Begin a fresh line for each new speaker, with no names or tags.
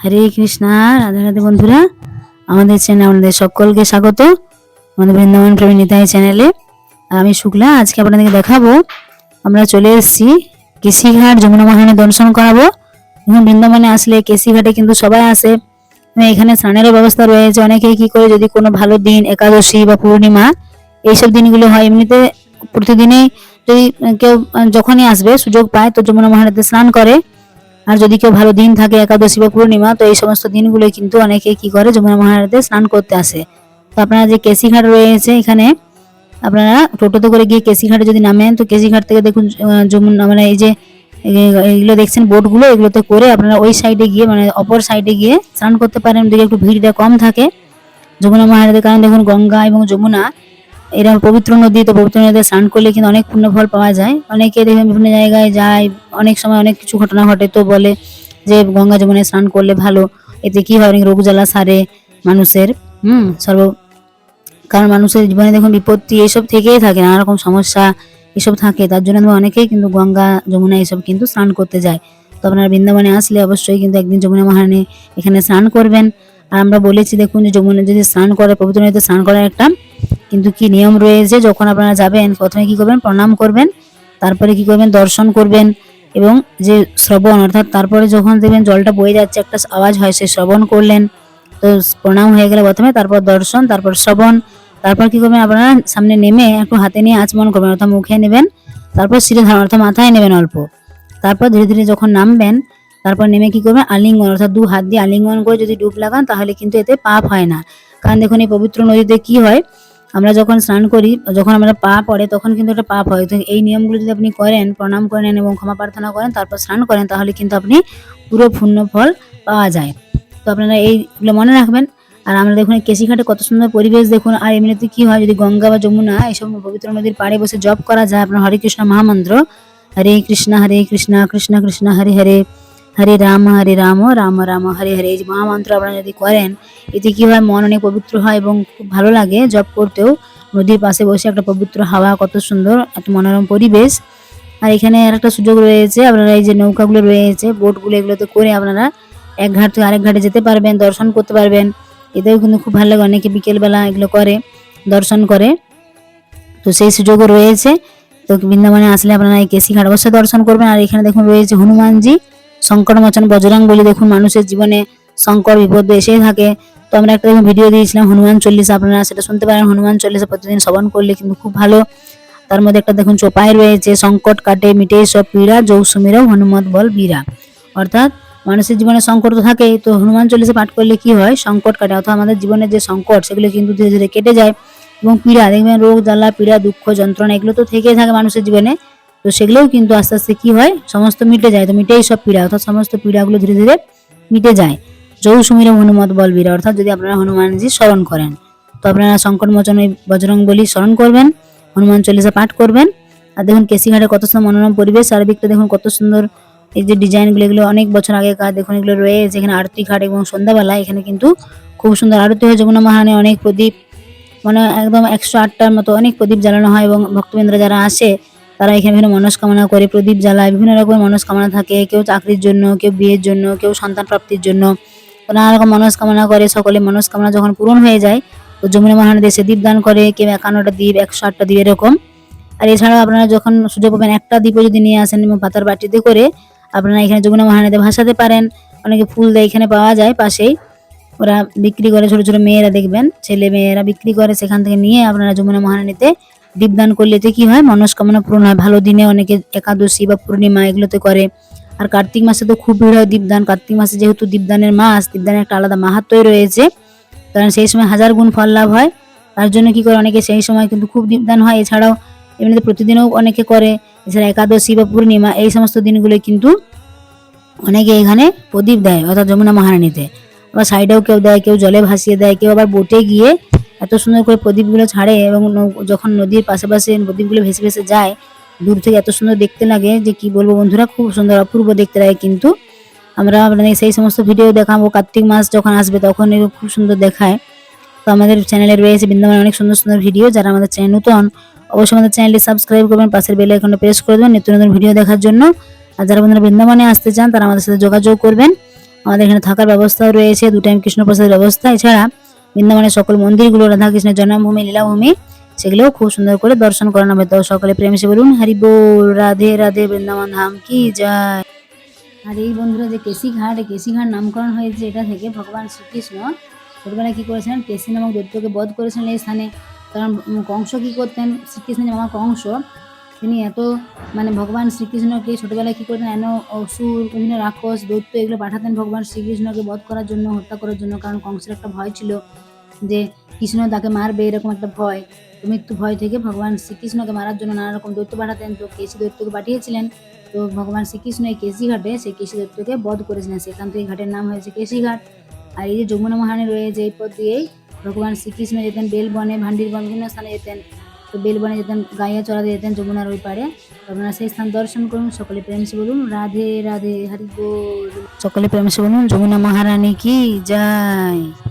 হরে কৃষ্ণ রাধে রাধে বন্ধুরা আমাদের চ্যানেল আমাদের সকলকে স্বাগত আমাদের বৃন্দাবন প্রেমী নিতাই চ্যানেলে আমি শুক্লা আজকে আপনাদেরকে দেখাবো আমরা চলে এসেছি কেশিঘাট যমুনা মহানে দর্শন করাবো এবং বৃন্দাবনে আসলে কেশিঘাটে কিন্তু সবাই আসে মানে এখানে স্নানেরও ব্যবস্থা রয়েছে অনেকে কি করে যদি কোনো ভালো দিন একাদশী বা পূর্ণিমা এইসব দিনগুলো হয় এমনিতে প্রতিদিনেই যদি কেউ যখনই আসবে সুযোগ পায় তো যমুনা মহারাজে স্নান করে আর যদি কেউ ভালো দিন থাকে একাদশী বা পূর্ণিমা তো এই সমস্ত দিনগুলো কিন্তু অনেকে কি করে যমুনা মহারাজে স্নান করতে আসে তো আপনারা যে কেসিঘাট রয়েছে এখানে আপনারা টোটোতে করে গিয়ে কেসিঘাটে যদি নামেন তো কেসিঘাট থেকে দেখুন যমুনা মানে এই যে এগুলো দেখছেন বোটগুলো এগুলোতে করে আপনারা ওই সাইডে গিয়ে মানে অপর সাইডে গিয়ে স্নান করতে পারেন যদি একটু ভিড়টা কম থাকে যমুনা মহারাজের কারণে দেখুন গঙ্গা এবং যমুনা এরকম পবিত্র নদী তো পবিত্র নদীতে স্নান করলে কিন্তু অনেক পুণ্য ফল পাওয়া যায় অনেকে দেখবেন বিভিন্ন জায়গায় যায় অনেক সময় অনেক কিছু ঘটনা ঘটে তো বলে যে গঙ্গা যমুনে স্নান করলে ভালো এতে কি হয় অনেক রোগ জ্বালা সারে মানুষের হুম সর্ব কারণ মানুষের জীবনে দেখুন বিপত্তি এসব থেকেই থাকে নানা রকম সমস্যা এসব থাকে তার জন্য অনেকেই কিন্তু গঙ্গা যমুনা এসব কিন্তু স্নান করতে যায় তো আপনারা বৃন্দাবনে আসলে অবশ্যই কিন্তু একদিন যমুনা মহারানী এখানে স্নান করবেন আর আমরা বলেছি দেখুন যে যমুনা যদি স্নান করে পবিত্র নদীতে স্নান করার একটা কিন্তু কি নিয়ম রয়েছে যখন আপনারা যাবেন প্রথমে কি করবেন প্রণাম করবেন তারপরে কি করবেন দর্শন করবেন এবং যে শ্রবণ অর্থাৎ তারপরে যখন দেখবেন জলটা বয়ে যাচ্ছে একটা আওয়াজ হয় সে শ্রবণ করলেন তো প্রণাম হয়ে গেলে প্রথমে তারপর দর্শন তারপর শ্রবণ তারপর কি করবেন আপনারা সামনে নেমে একটু হাতে নিয়ে আচমন করবেন অর্থাৎ মুখে নেবেন তারপর শিরে ধারণ অর্থাৎ মাথায় নেবেন অল্প তারপর ধীরে ধীরে যখন নামবেন তারপর নেমে কি করবেন আলিঙ্গন অর্থাৎ দু হাত দিয়ে আলিঙ্গন করে যদি ডুব লাগান তাহলে কিন্তু এতে পাপ হয় না কারণ দেখুন এই পবিত্র নদীতে কি হয় আমরা যখন স্নান করি যখন আমরা পা পড়ে তখন কিন্তু একটা পাপ হয় তো এই নিয়মগুলো যদি আপনি করেন প্রণাম করেন এবং ক্ষমা প্রার্থনা করেন তারপর স্নান করেন তাহলে কিন্তু আপনি পুরো পূর্ণ ফল পাওয়া যায় তো আপনারা এইগুলো মনে রাখবেন আর আমরা দেখুন কেশিঘাটে কত সুন্দর পরিবেশ দেখুন আর এমনিতে কি হয় যদি গঙ্গা বা যমুনা এইসব পবিত্র নদীর পাড়ে বসে জপ করা যায় আপনার হরে কৃষ্ণ মহামন্ত্র হরে কৃষ্ণ হরে কৃষ্ণ কৃষ্ণ কৃষ্ণ হরে হরে হরে রাম হরে রাম রাম রাম হরে হরে এই মহামন্ত্র আপনারা যদি করেন এতে কী হয় মন অনেক পবিত্র হয় এবং খুব ভালো লাগে জব করতেও নদীর পাশে বসে একটা পবিত্র হাওয়া কত সুন্দর এত মনোরম পরিবেশ আর এখানে আর একটা সুযোগ রয়েছে আপনারা এই যে নৌকাগুলো রয়েছে বোটগুলো এগুলোতে করে আপনারা এক ঘাট থেকে আরেক ঘাটে যেতে পারবেন দর্শন করতে পারবেন এতেও কিন্তু খুব ভালো লাগে অনেকে বিকেলবেলা এগুলো করে দর্শন করে তো সেই সুযোগও রয়েছে তো বৃন্দাবনে আসলে আপনারা এই কেসি ঘাট অবশ্যই দর্শন করবেন আর এখানে দেখুন রয়েছে হনুমানজি সংকটমোচন বজরং বলি দেখুন মানুষের জীবনে সংকট বিপদ এসেই থাকে তো আমরা একটা ভিডিও দিয়েছিলাম হনুমান চল্লিশ আপনারা সেটা শুনতে পারেন হনুমান চল্লিশে প্রতিদিন শ্রবণ করলে কিন্তু খুব ভালো তার মধ্যে একটা দেখুন চোপাই রয়েছে সংকট কাটে মিটে সব পীড়া যৌসুমীরা হনুমত বল বীরা অর্থাৎ মানুষের জীবনে সংকট তো থাকে তো হনুমান চল্লিশে পাঠ করলে কি হয় সংকট কাটে অর্থাৎ আমাদের জীবনের যে সংকট সেগুলো কিন্তু ধীরে ধীরে কেটে যায় এবং পীড়া দেখবেন রোগ জ্বালা পীড়া দুঃখ যন্ত্রণা এগুলো তো থেকেই থাকে মানুষের জীবনে তো সেগুলোও কিন্তু আস্তে আস্তে কি হয় সমস্ত মিটে যায় তো মিটেই সব পীড়া অর্থাৎ সমস্ত পীড়াগুলো ধীরে ধীরে মিটে যায় যৌ সুমির হনুমত বলবীরা অর্থাৎ যদি আপনারা হনুমানজি স্মরণ করেন তো আপনারা সংকট ওই বজরং বলি স্মরণ করবেন হনুমান চল্লিশা পাঠ করবেন আর দেখুন কেসিঘাটে কত সুন্দর মনোরম পরিবেশ চারদিকটা দেখুন কত সুন্দর এই যে ডিজাইনগুলো এগুলো অনেক বছর আগে কাজ দেখুন এগুলো রয়েছে এখানে আরতি ঘাট এবং সন্ধ্যাবেলা এখানে কিন্তু খুব সুন্দর আরতি হয় যমুনা মহারানী অনেক প্রদীপ মানে একদম একশো আটটার মতো অনেক প্রদীপ জ্বালানো হয় এবং ভক্তবেন্দ্র যারা আসে তারা এখানে বিভিন্ন মনস্কামনা করে প্রদীপ জ্বালায় বিভিন্ন রকমের মনস্কামনা থাকে কেউ চাকরির জন্য কেউ বিয়ের জন্য কেউ সন্তান প্রাপ্তির জন্য নানা রকম মনস্কামনা করে সকলে মনস্কামনা যখন পূরণ হয়ে যায় তো যমুনা মহান দেশে দীপদান করে কেউ একান্নটা দ্বীপ একশো আটটা দ্বীপ এরকম আর এছাড়াও আপনারা যখন সুযোগ পাবেন একটা দ্বীপও যদি নিয়ে আসেন এবং পাতার বাটিতে করে আপনারা এখানে যমুনা মহানদে ভাসাতে পারেন অনেকে ফুল দেয় এখানে পাওয়া যায় পাশেই ওরা বিক্রি করে ছোট ছোট মেয়েরা দেখবেন ছেলে মেয়েরা বিক্রি করে সেখান থেকে নিয়ে আপনারা যমুনা মহানদীতে দীপদান করলে এতে কি হয় মনস্কামনা পূরণ হয় ভালো দিনে অনেকে একাদশী বা পূর্ণিমা এগুলোতে করে আর কার্তিক মাসে তো খুব ভিড় হয় দীপদান কার্তিক মাসে যেহেতু দীপদানের মাস দীপদানের একটা আলাদা মাহাত্মই রয়েছে কারণ সেই সময় হাজার গুণ ফল লাভ হয় তার জন্য কি করে অনেকে সেই সময় কিন্তু খুব দীপদান হয় এছাড়াও এমনিতে প্রতিদিনও অনেকে করে এছাড়া একাদশী বা পূর্ণিমা এই সমস্ত দিনগুলো কিন্তু অনেকে এখানে প্রদীপ দেয় অর্থাৎ যমুনা মহারানীতে আবার সাইডেও কেউ দেয় কেউ জলে ভাসিয়ে দেয় কেউ আবার বোটে গিয়ে এত সুন্দর করে প্রদীপগুলো ছাড়ে এবং যখন নদীর পাশাপাশি প্রদীপগুলো ভেসে ভেসে যায় দূর থেকে এত সুন্দর দেখতে লাগে যে কি বলবো বন্ধুরা খুব সুন্দর অপূর্ব দেখতে লাগে কিন্তু আমরা আপনাদের সেই সমস্ত ভিডিও দেখাবো কার্তিক মাস যখন আসবে তখন খুব সুন্দর দেখায় তো আমাদের চ্যানেলে রয়েছে বৃন্দাবনের অনেক সুন্দর সুন্দর ভিডিও যারা আমাদের চ্যানেল নতুন অবশ্যই আমাদের চ্যানেলটি সাবস্ক্রাইব করবেন পাশের বেল আইকনটা প্রেস করে দেবেন নিত্য নতুন ভিডিও দেখার জন্য আর যারা বন্ধুরা বৃন্দাবনে আসতে চান তারা আমাদের সাথে যোগাযোগ করবেন আমাদের এখানে থাকার ব্যবস্থা রয়েছে দু টাইম কৃষ্ণপ্রসাদের ব্যবস্থা এছাড়া বৃন্দাবনের সকল মন্দিরগুলো রাধাকৃষ্ণের জন্মভূমি লীলাভূমি সেগুলো খুব সুন্দর করে দর্শন করানো হবে তো সকলে প্রেমসে বলুন হরি বোল রাধে রাধে বৃন্দাবন ধাম কি যায় আর এই বন্ধুরা যে কেশিঘাট ঘাট নামকরণ হয়েছে এটা থেকে ভগবান শ্রীকৃষ্ণ ছোটবেলায় কী করেছিলেন কেশি নামক দৈত্যকে বধ করেছিলেন এই স্থানে কারণ কংস কী করতেন শ্রীকৃষ্ণের মামা কংস তিনি এত মানে ভগবান শ্রীকৃষ্ণকে ছোটোবেলায় কী করতেন এন অসুর বিভিন্ন রাক্ষস দৈত্য এগুলো পাঠাতেন ভগবান শ্রীকৃষ্ণকে বধ করার জন্য হত্যা করার জন্য কারণ কংসের একটা ভয় ছিল যে কৃষ্ণ তাকে মারবে এরকম একটা ভয় তো মৃত্যু ভয় থেকে ভগবান শ্রীকৃষ্ণকে মারার জন্য নানা রকম দৈত্য পাঠাতেন তো কেশি দৈত্যকে পাঠিয়েছিলেন তো ভগবান শ্রীকৃষ্ণ এই কেশি ঘাটে সেই কেশি দৈত্যকে বধ করেছিলেন সেখান থেকে ঘাটের নাম হয়েছে ঘাট আর এই যে যমুনা মহানে রয়েছে এই পথ দিয়েই ভগবান শ্রীকৃষ্ণ যেতেন বেলবনে ভান্ডির বন বিভিন্ন স্থানে যেতেন তো বেলবনে যেতাম গাইয়া চড়াতে যেতেন যমুনার ওই পারে আপনারা সেই স্থান দর্শন করুন সকলে প্রেমসে বলুন রাধে রাধে গো সকলে প্রেমসে বলুন যমুনা মহারানী কি যায়